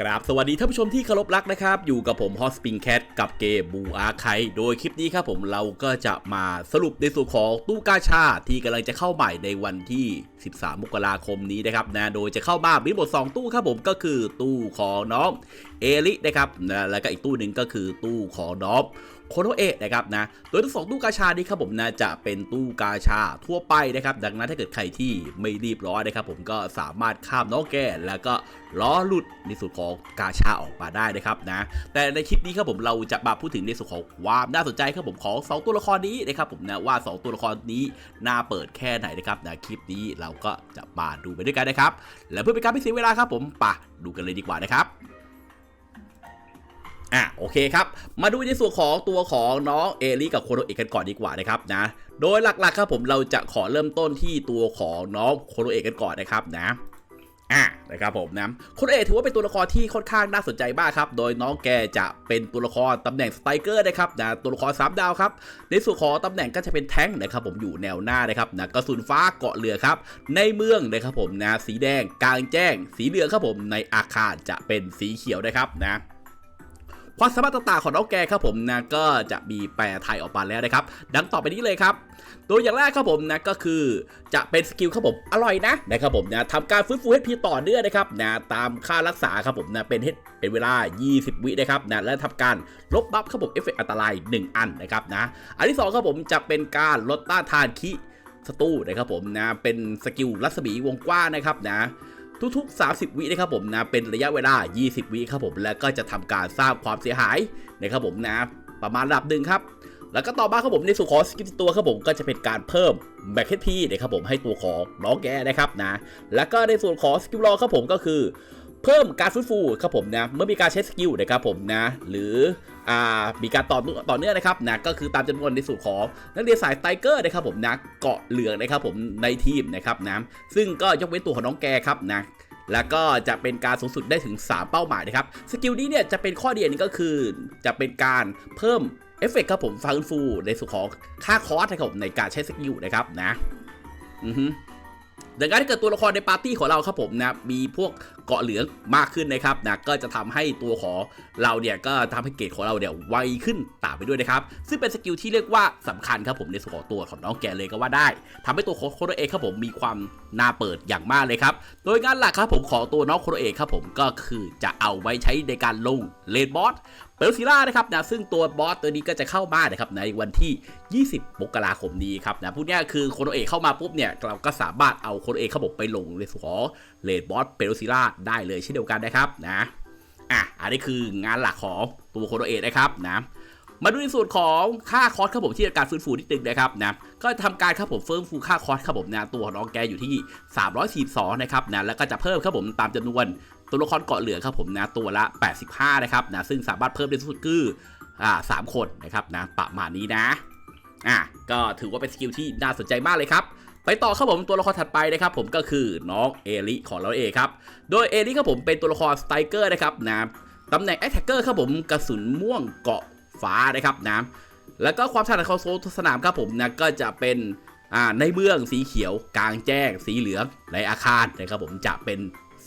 กราบสวัสดีท่านผู้ชมที่เคารพรักนะครับ อยู่กับผมฮอสปิงแคทกับเกมบูอาไคโดยคลิปนี้ครับผมเราก็จะมาสรุปในส่วนของตู้กาชาที่กำลังจะเข้าใหม่ในวันที่ 13 มกราคมนี้นะครับนะโดยจะเข้ามามีหมด2ตู้ครับผมก็คือตู้ของน้องเอลินะครับนะแล้วก็อีกตู้หนึ่งก็คือตู้ของน้อง โคโนเอะนะครับนะโดยทั้งสองตู้กาชานี้ครับผมนะจะเป็นตู้กาชาทั่วไปนะครับ ดังนั้นถ้าเกิดใครที่ไม่รีบร้อนนะครับผมก็สามารถข้ามน้องแก่แล้วก็ล้อหลุดในส่วนของกาชาออกมาได้นะครับนะแต่ในคลิปนี้ครับผมเราจะมาพูดถึงในส่วนของความน่าสนใจครับผมของสองตัวละครนี้นะครับผมนะว่า 2 ตัวละครนี้น่าเปิดแค่ไหนนะครับนะคลิปนี้เราก็จะมาดูไปด้วยกันนะครับและเพื่อเป็นการไม่เสียเวลาครับผมปะดูกันเลยดีกว่านะครับ อะโอเคครับ มาดูในส่วนของตัวของน้องเอลิกับโคโนเอะกันก่อนดีกว่านะครับนะโดยหลักๆครับผมเราจะขอเริ่มต้นที่ตัวของน้องโคโนเอะกันก่อนนะครับนะอะนะครับผมนะโคโนเอะถือว่าเป็นตัวละครที่ค่อนข้างน่าสนใจมากครับ โดยน้องแกจะเป็นตัวละครตำแหน่งสไตรเกอร์นะครับนะตัวละครสามดาวครับ ในส่วนของตำแหน่งก็จะเป็นแท้งนะครับผมอยู่แนวหน้านะครับนะกระสุนฟ้าเกาะเรือครับ ในเมืองนะครับผมนะสีแดงกลางแจ้ง สีเหลืองครับผมในอาคารจะเป็นสีเขียวนะครับนะ ความสามารถต่างๆของน้องแกครับผมนะก็จะมีแปลไทยออกมาแล้วนะครับ ดังต่อไปนี้เลยครับ ตัวอย่างแรกครับผมนะก็คือจะเป็นสกิลครับผมอร่อยนะนะครับผมนะทำการฟื้นฟู HP ต่อเนื่องนะครับนะตามค่ารักษาครับผมนะเป็นเป็นเวลา 20 วินะครับนะและทำการลบบัฟครับผมเอฟเฟกต์อันตราย 1 อันนะครับนะอันที่สองครับผมจะเป็นการลดต้านทานคิศัตรูนะครับผมนะเป็นสกิลรัศมีวงกว้างนะครับนะ ทุกๆ 30 วินะครับผมนะเป็นระยะเวลา 20 วิครับผมแล้วก็จะทำการสร้างความเสียหายนะครับผมนะประมาณระดับหนึ่งครับแล้วก็ต่อมาครับผมในส่วนของสกิลตัวครับผมก็จะเป็นการเพิ่มแบ็คเฮดพีนะครับผมให้ตัวของน้องแกนะครับนะแล้วก็ในส่วนของสกิลรอครับผมก็คือ เพิ่มการฟื้นฟูครับผมนะเมื่อมีการใช้สกิลนะครับผมนะหรืออ่ามีการต่อต่อเนื่องนะครับนะก็คือตามจำนวนในส่วนของนักเรียนสายไตเกอร์นะครับผมนะเกาะเหลืองนะครับผมในทีมนะครับนะซึ่งก็ยกเว้นตัวของน้องแกครับนะแล้วก็จะเป็นการสูงสุดได้ถึง 3 เป้าหมายนะครับสกิลนี้เนี่ยจะเป็นข้อดีอันนี้ก็คือจะเป็นการเพิ่มเอฟเฟกต์ครับผมฟังฟูในส่วนของค่าคอร์สนะครับผมในการใช้สกิลนะครับนะอือฮึ ดังนั้นถ้าเกิดตัวละครในปาร์ตี้ของเราครับผมนะมีพวกเกาะเหลืองมากขึ้นนะครับนะก็จะทำให้ตัวของเราเนี่ยก็ทำให้เกรดของเราเนี่ยไวขึ้นตามไปด้วยนะครับซึ่งเป็นสกิลที่เรียกว่าสำคัญครับผมในส่วนของตัวของน้องแกเลยก็ว่าได้ทำให้ตัวของโคโรเอะครับผมมีความน่าเปิดอย่างมากเลยครับโดยงานหลักครับผมของตัวน้องโคโรเอะครับผมก็คือจะเอาไว้ใช้ในการลงเลนบอสเปลซิล่านะครับนะซึ่งตัวบอสตัวนี้ก็จะเข้ามานะครับในวันที่ 20มกราคมนี้ครับนะพูดง่ายคือโคโนเอะเข้ามาปุ๊บเนี่ยเราก็สามารถเอาโคโนเอะเข้าผมไปลงในส่วนของเลดบอสเปลซิล่าได้เลยเช่นเดียวกันนะครับนะอะอันนี้คืองานหลักของตัวโคโนเอนะครับนะมาดูในส่วนของค่าคอร์สครับผมที่การฟื้นฟูนิดนึงนะครับนะก็ทำการครับผมเฟื้นฟูค่าคอร์สครับผมนะตัวน้องแกอยู่ที่ 342นะครับนะแล้วก็จะเพิ่มครับผมตามจำนวนตัวละครเกาะเหลือครับผมนะตัวละ 85นะครับนะซึ่งสามารถเพิ่มได้สุดคืออ่าสามคนนะครับนะประมาณนี้นะอะก็ถือว่าเป็นสกิลที่น่าสนใจมากเลยครับ ไปต่อครับผมตัวละครถัดไปนะครับผมก็คือน้องเอลิของเราเองครับ โดยเอลิครับผมเป็นตัวละครสไตรเกอร์นะครับนะตำแหน่งแอตแทกเกอร์ครับผมกระสุนม่วงเกาะฟ้านะครับนะแล้วก็ความถนัดของโซนสนามครับผมนะก็จะเป็นอ่าในเมืองสีเขียว กลางแจ้ง สีเหลืองในอาคารนะครับผมจะเป็น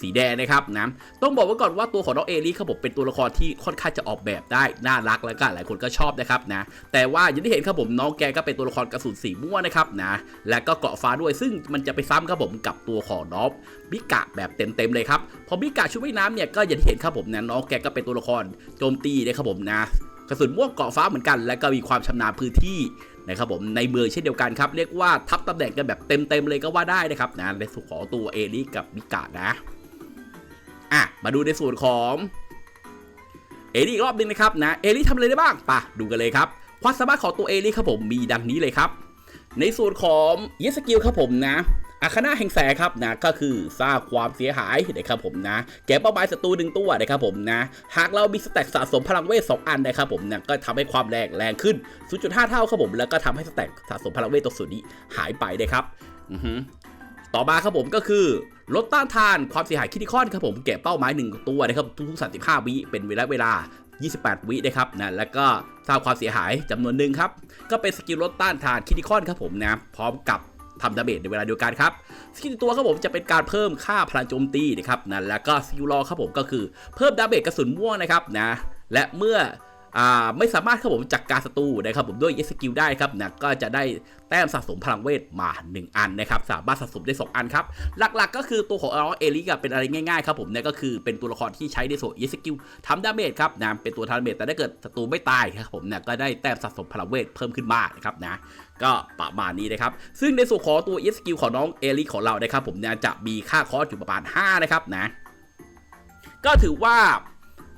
สีแดงนะครับนะต้องบอกไว้ก่อนว่าตัวของน้องเอลิครับผมเป็นตัวละครที่ค่อนข้างจะออกแบบได้น่ารักแล้วก็หลายคนก็ชอบนะครับนะแต่ว่าอย่างที่เห็นครับผมน้องแกก็เป็นตัวละครกระสุนสีม่วงนะครับนะและก็เกาะฟ้าด้วยซึ่งมันจะไปซ้ำครับผมกับตัวของน้องบิกะแบบเต็มๆเลยครับพอบิกะชุดว่ายน้ำเนี่ยก็อย่างที่เห็นครับผมนะน้องแกก็เป็นตัวละครโจมตีนะครับผมนะกระสุนม่วงเกาะฟ้าเหมือนกัน และก็มีความชำนาญพื้นที่นะครับผมในเมืองเช่นเดียวกันครับ เรียกว่าทับตำแหน่งกันแบบเต็มๆเลยก็ว่าได้นะครับนะในส่วนของตัวเอลิกับมิกานะ อะ มาดูในส่วนของเอลิอีกรอบหนึงนะครับนะ เอลิทำอะไรได้บ้างปะดูกันเลยครับ ความสามารถของตัวเอลิครับผมมีดังนี้เลยครับ ในส่วนของเยสกิลครับผมนะอาคาน่าแห่งแสงครับนะก็คือสร้างความเสียหายนะครับผมนะ แก่เป้าหมายศัตรูหนึ่งตัวนะครับผมนะ หากเรามีสแต็กสะสมพลังเวท2อันนะครับผมนะก็ทำให้ความแรงแรงขึ้น 0.5 เท่าครับผมแล้วก็ทำให้สแต็กสะสมพลังเวทตัวส่วนนี้หายไปนะครับต่อมาครับผมก็คือ ลดต้านทานความเสียหายคิติคอนครับผมแก่เป้าหมายหนึ่งตัวนะครับทุกๆ35 วิเป็นเวลาเวลา 28 วินะครับนะแล้วก็สร้างความเสียหายจำนวนหนึ่งครับก็เป็นสกิลลดต้านทานคิติคอนครับผมนะพร้อมกับทำดาเมจในเวลาเดียวกันครับสกิลตัวครับผมจะเป็นการเพิ่มค่าพลังโจมตีนะครับนะแล้วก็สกิลรอครับผมก็คือเพิ่มดาเมจกระสุนม่วงนะครับนะและเมื่อ ไม่สามารถครับผมจัดการศัตรูนะครับผมด้วยเยสกิลได้ครับนะก็จะได้แต้มสะสมพลังเวทมา 1 อันนะครับสามารถสะสมได้ 2 อันครับหลักๆ ก็คือตัวของน้องเอลิกเป็นอะไรง่ายๆครับผมเนี่ยก็คือเป็นตัวละครที่ใช้ในส่วนเยสกิลทำดาเมจครับนะเป็นตัวทำดาเมจแต่ถ้าเกิดศัตรูไม่ตายครับผมเนี่ยก็ได้แต้มสะสมพลังเวทเพิ่มขึ้นมานะครับนะก็ประมาณนี้นะครับ ซึ่งในส่วนของตัว e s k i l ของน้องเอลิของเรานะครับผมเนี่ยจะมีค่าคอสอยู่ประมาณ 5 นะครับนะ ก็ถือว่า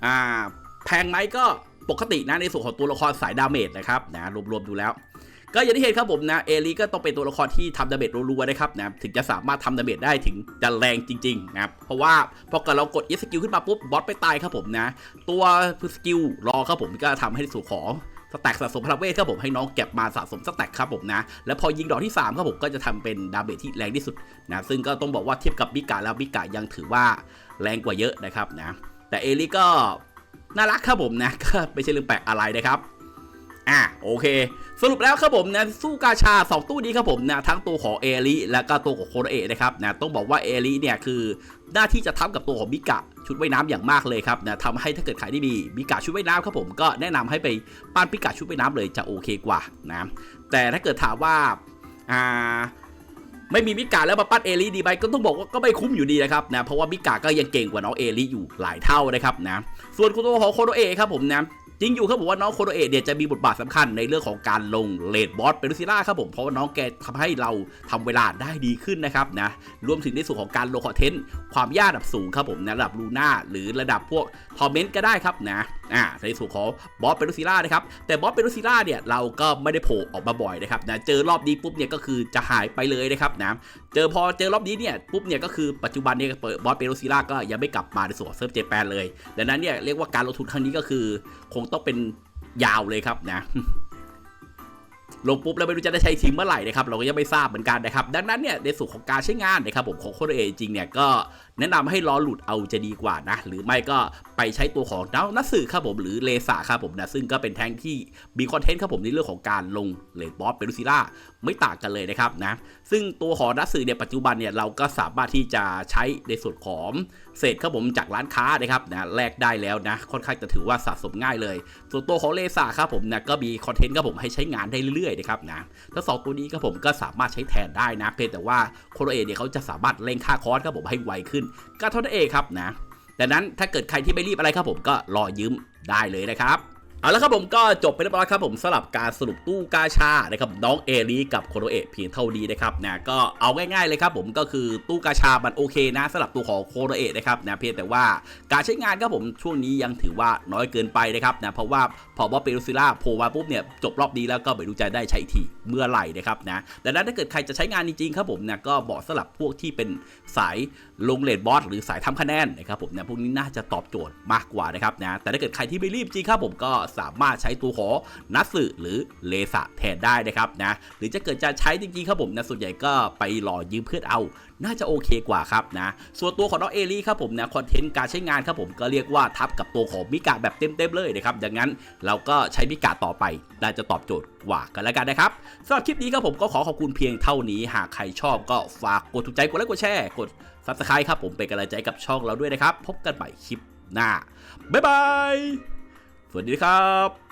อ่า แพงไหมก็ ปกตินะในส่วนของตัวละครสายดาเมจนะครับนะรวมๆดูแล้ว ก็อย่างที่เห็นครับผมนะเอลิก็ต้องเป็นตัวละครที่ทำดาเมจรัวๆนะครับนะถึงจะสามารถทำดาเมจได้ถึงจะแรงจริงๆนะครับเพราะว่าพอเกิดเรากด e s k i l ขึ้นมาปุ๊บบอสไปตายครับผมนะ ตัวสกิลรอครับผมก็ทำให้ส่วนของสแต็กสะสมพลังเวทครับผมให้น้องเก็บมาสะสมสแต็กครับผมนะ แล้วพอยิงดอกที่3ครับผมก็จะทำเป็นดาเมจที่แรงที่สุดนะซึ่งก็ต้องบอกว่าเทียบกับบิกาแล้วบิกายังถือว่าแรงกว่าเยอะนะครับนะแต่เอลิก็ น่ารักครับผมนะก็ไม่ใช่เรื่องแปลกอะไรนะครับอะโอเค สรุปแล้วครับผมนะสู้กาชา 2 ตู้นี้ครับผมนะทั้งตัวของเอลิและก็ตัวของโคโรเอะนะครับนะต้องบอกว่าเอลิเนี่ยคือหน้าที่จะทับกับตัวของบิกะชุดว่ายน้ำอย่างมากเลยครับนะทำให้ถ้าเกิดขายได้ดีบิกะชุดว่ายน้ำครับผมก็แนะนำให้ไปปั้นบิกะชุดว่ายน้ำเลยจะโอเคกว่านะแต่ถ้าเกิดถามว่าอ่า ไม่มีมิกาแล้วมาปั้นเอลิดีไหมก็ต้องบอกว่าก็ไม่คุ้มอยู่ดีนะครับนะเพราะว่ามิกาก็ยังเก่งกว่าน้องเอลิอยู่หลายเท่านะครับนะส่วนตัวของโคโนเอะครับผมนะจริงอยู่ครับผมว่าน้องโคโนเอะเนี่ยจะมีบทบาทสำคัญในเรื่องของการลงเลดบอสเปรูซิล่าครับผมเพราะว่าน้องแกทำให้เราทำเวลาได้ดีขึ้นนะครับนะรวมถึงในส่วนของการลงคอนเทนต์ความยากระดับสูงครับผมนะระดับลูน่าหรือระดับพวกทอร์เมนต์ก็ได้ครับนะอ่าในส่วนของบอสเปรูซิล่านะครับแต่บอสเปรูซิล่าเนี่ยเราก็ไม่ได้โผล่ออกมาบ่อยนะครับนะเจอรอบนี้ปุ๊บเนี่ยก็คือจะหายไปเลยนะครับนะเจอพอเจอรอบนี้เนี่ยปุ๊บเนี่ยก็คือปัจจุบันเนี่ยเปิดบอสเปโรซิล่าก็ยังไม่กลับมาในส่วนเซิร์ฟเจแปนเลยดังนั้นเนี่ยเรียกว่าการลงทุนครั้งนี้ก็คือ คงต้องเป็นยาวเลยครับนะ ลงปุ๊บแล้วไม่รู้จะได้ใช้ทีมเมื่อไหร่นะครับเราก็ยังไม่ทราบเหมือนกันนะครับดังนั้นเนี่ยในส่วนของการใช้งานนะครับผมของโคโรเอจริงเนี่ยก็แนะนำให้รอหลุดเอาจะดีกว่านะหรือไม่ก็ไปใช้ตัวของดาวนัสสึครับผมหรือเลสาครับผมนะซึ่งก็เป็นแท่งที่มีคอนเทนต์ครับผมในเรื่องของการลงเลดบอสเปรูซิล่าไม่ต่างกันเลยนะครับนะซึ่งตัวของนัสสึเนี่ยปัจจุบันเนี่ยเราก็สามารถที่จะใช้ในส่วนของเศษครับผมจากร้านค้านะครับนะแลกได้แล้วนะค่อนข้างจะถือว่าสะสมง่ายเลย ส่วนตัวของเลสาครับผมนะก็มีคอนเทนต์ครับผมให้ใช้งานได้เรื่อยๆนะครับนะทั้งสองตัวนี้ครับผมก็สามารถใช้แทนได้นะเพียงแต่ว่าโคโรเอเนี่ยเขาจะสามารถเร่งค่าคอร์สครับผมให้ไวขึ้น ก็เท่านั้นเองครับนะดังนั้นถ้าเกิดใครที่ไม่รีบอะไรครับผมก็รอยืมได้เลยนะครับ เอาละครับผมก็จบไปเรียบร้อยครับผมสำหรับการสรุปตู้กาชานะครับน้องเอลีกับโคโรเอะเพียงเท่านี้นะครับนะก็เอาง่ายๆเลยครับผมก็คือตู้กาชามันโอเคนะสำหรับตัวของโคโรเอะนะครับนะเพียงแต่ว่าการใช้งานครับผมช่วงนี้ยังถือว่าน้อยเกินไปนะครับนะเพราะว่าพอบอสเปรูซิล่าโผล่มาปุ๊บเนี่ยจบรอบนี้แล้วก็ไม่รู้จะได้ใช้ทีเมื่อไหร่นะครับนะดังนั้นถ้าเกิดใครจะใช้งานจริงๆครับผมนะก็บอกสำหรับพวกที่เป็นสายลงเลดบอสหรือสายทำคะแนนนะครับผมนะพวกนี้น่าจะตอบโจทย์มากกว่านะครับนะแต่ถ้าเกิดใครที่ไม่รีบจริงครับผมก็สามารถใช้ตัวของนัตสึหรือเลสะแทนได้นะครับนะหรือจะเกิดจะใช้จริงๆครับผมนะส่วนใหญ่ก็ไปรอยืมเพื่อนเอาน่าจะโอเคกว่าครับนะส่วนตัวของน้องเอลี่ครับผมนะคอนเทนต์การใช้งานครับผมก็เรียกว่าทับกับตัวของมิกาแบบเต็มๆเลยนะครับดังนั้นเราก็ใช้มิกาต่อไปน่าจะตอบโจทย์กว่ากันแล้วกันนะครับสำหรับคลิปนี้ครับผมก็ขอขอบคุณเพียงเท่านี้ หากใครชอบก็ฝากกดถูกใจกดไลค์กดแชร์กด subscribe ครับผมเป็นกำลังใจกับช่องเราด้วยนะครับ พบกันใหม่คลิปหน้า บ๊ายบาย สวัสดีครับ